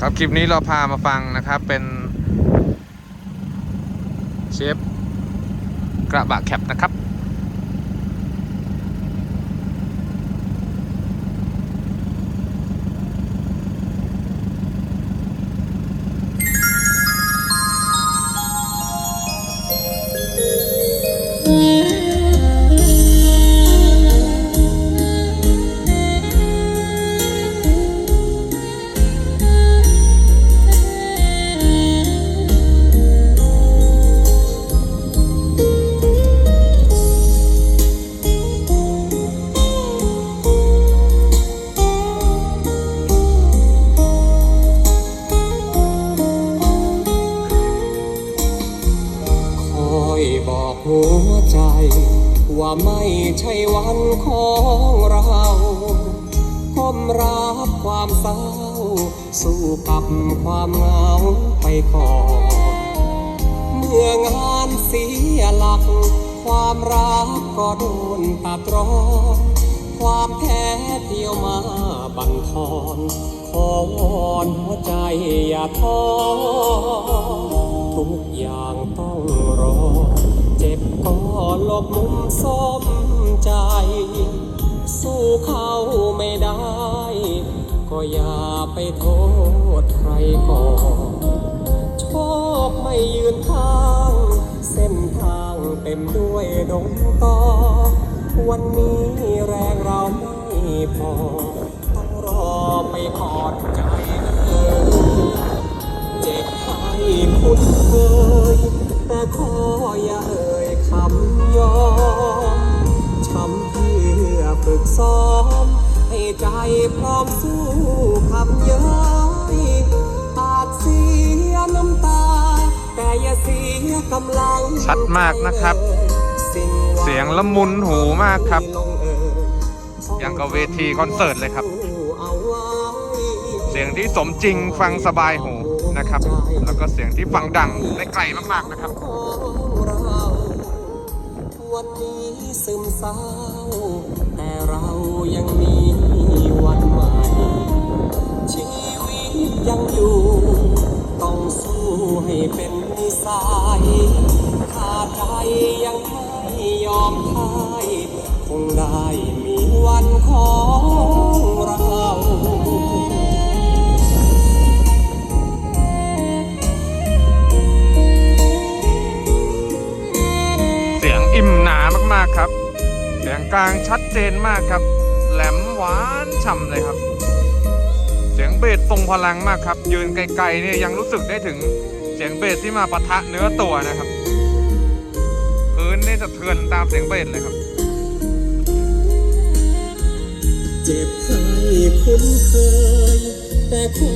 ครับคลิปนี้เราพามาฟังนะครับเป็นเชฟกระบะแคปนะครับ ช่วันของเราก้มรับความเศร้า สู้กับความเหงาไปก่อน เมื่องานเสียหลัก ความรักก็โดนตัดรอนความแพ้เที่ยวมาบันทอน ขอวอนหัวใจอย่าท้อทุกอย่างต้องรอ เจ็บก็หลบมุมส้ม ใจ สู้เขาไม่ได้ ก็อย่าไปโทษใครก่อนโชคไม่ยืนข้าง เส้นทางเต็มด้วยดงตอวันนี้แรงเราไม่พอ ต้องรอไปกอดใจเออเจ็บให้คุ้นเคยแต่ขอ ให้ใจพร้อมสู้คำเย้ยอาจเสียน้ำตา แต่อย่าเสียกำลังชัดมากนะครับสิ่งหวัเสียงละมุนหูมากครับลงเอยอย่างกับเวทีคอนเสิร์ตเลยครับเอาไว้เสียงที่สมจริงฟังสบายหูนะครับ แล้วก็เสียงที่ฟังดังได้ไกลมากๆนะครับของเรา วันนี้ซึมเศร้า แต่เรายังมีวันใหม่ ชีวิตยังอยู่ ต้องสู้ให้เป็นนิสัยข้าใจยังไม่ยอมพ่าย คงได้มีวันขอ ลางชัดเจนมากครับ แหลมหวานฉ่ำเลยครับ เสียงเบสทรงพลังมากครับ ยืนไกลๆเนี่ยยังรู้สึกได้ถึงเสียงเบสที่มาปะทะเนื้อตัวนะครับพื้นนี่สะเทือนตามเสียงเบสเลยครับ เจ็บให้คุ้นเคยแต่ขอ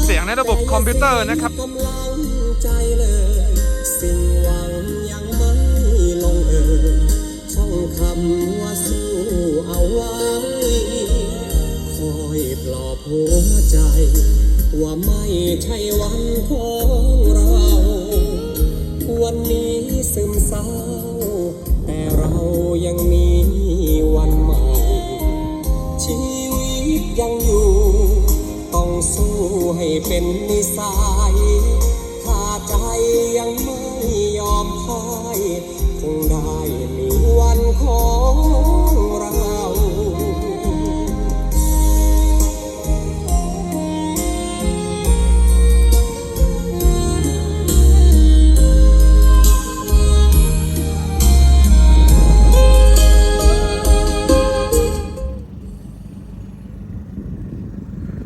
ำเสียงในระบบคอมพิวเตอร์นะครับสิ่งหวังยังไม่ลงเอ่ยท่องคำว่าสู้เอาไว้ คอยปลอบหัวใจ ว่าไม่ใช่วันของเรา วันนี้ซึมเศร้า แต่เรายังมี สู้ให้เป็นนิสัยถ้าใจยังไม่ยอมพ่าย คงได้มีวันของ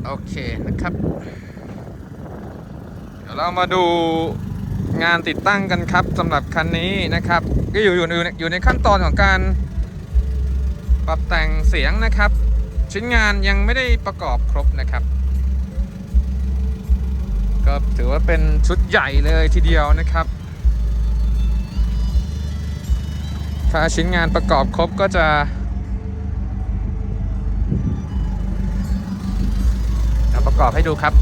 โอเคนะครับ เดี๋ยวเรามาดูงานติดตั้งกันครับสำหรับคันนี้นะครับ ก็อยู่อยู่ในอยู่ในขั้นตอนของการปรับแต่งเสียงนะครับ ชิ้นงานยังไม่ได้ประกอบครบนะครับ ก็ถือว่าเป็นชุดใหญ่เลยทีเดียวนะครับ ถ้าชิ้นงานประกอบครบก็จะ ประกอบให้ดูครับ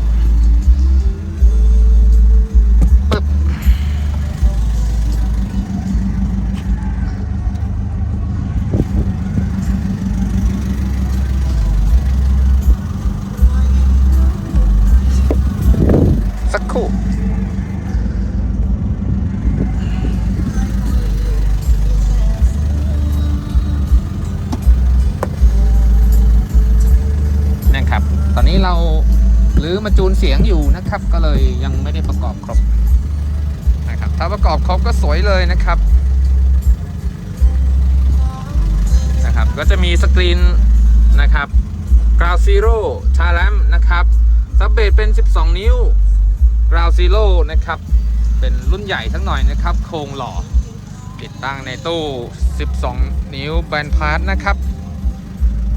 ซักครู่นะครับ ตอนนี้เรา รือมาจูนเสียงอยู่นะครับ ก็เลยยังไม่ได้ประกอบครบนะครับถ้าประกอบครบก็สวยเลยนะครับนะครับ ก็จะมีสกรีนนะครับ Ground Zero ชาแลมนะครับซับเบสเป็น 12 นิ้ว Ground Zero นะครับ เป็นรุ่นใหญ่ทั้งหน่อยนะครับ โครงหล่อ ติดตั้งในตู้ 12 นิ้วแบนพาร์ทนะครับ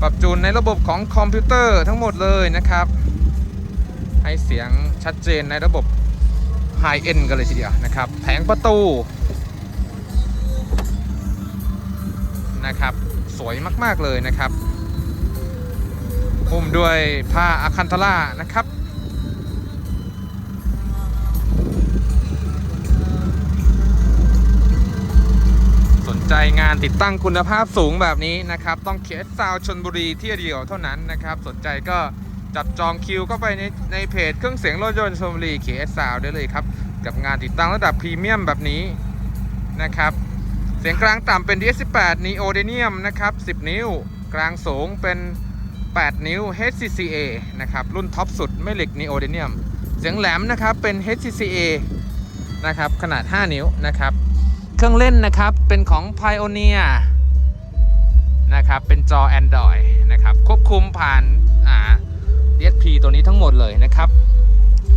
ปรับจูนในระบบของคอมพิวเตอร์ทั้งหมดเลยนะครับ ให้เสียงชัดเจนในระบบ High End กันเลยทีเดียวนะครับ แผงประตูนะครับ สวยมากๆเลยนะครับหุ้มด้วยผ้าอะคันทล่านะครับ สนใจงานติดตั้งคุณภาพสูงแบบนี้นะครับ ต้องเคสซาวชนบุรีที่เดียวเท่านั้นนะครับ สนใจก็ จับจองคิวเข้าไปในในเพจเครื่องเสียงรถยนต์ชนบุรีเคสซาวได้เลยครับ กับงานติดตั้งระดับพรีเมียมแบบนี้นะครับ เสียงกลางต่ำเป็น DS18 Neodymium นะครับ 10 นิ้ว กลางสูงเป็น 8 นิ้ว HCCA นะครับ รุ่นท็อปสุดไม่เหล็ก Neodymium เสียงแหลมนะครับเป็น HCCA นะครับขนาด 5 นิ้วนะครับ เครื่องเล่นนะครับเป็นของ Pioneer นะครับเป็นจอ Android นะครับควบคุมผ่านอ่า DSP ตัวนี้ทั้งหมดเลยนะครับ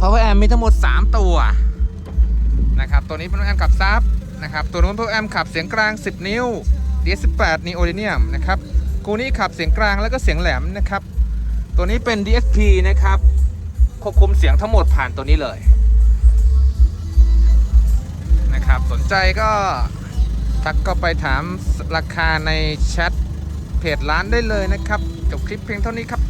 Power Amp มีทั้งหมด 3 ตัวนะครับตัวนี้เป็น Power Amp ขับซับนะครับตัวนู้น Power Amp ขับเสียงกลาง 10 นิ้ว DS18 Neodymium นะครับกูนี่ขับเสียงกลางแล้วก็เสียงแหลมนะครับตัวนี้เป็น DSP นะครับควบคุมเสียงทั้งหมดผ่านตัวนี้เลยนะครับสนใจก็ทักก็ไปถามราคาในแชทเพจร้านได้เลยนะครับ จบคลิปเพียงเท่านี้ครับ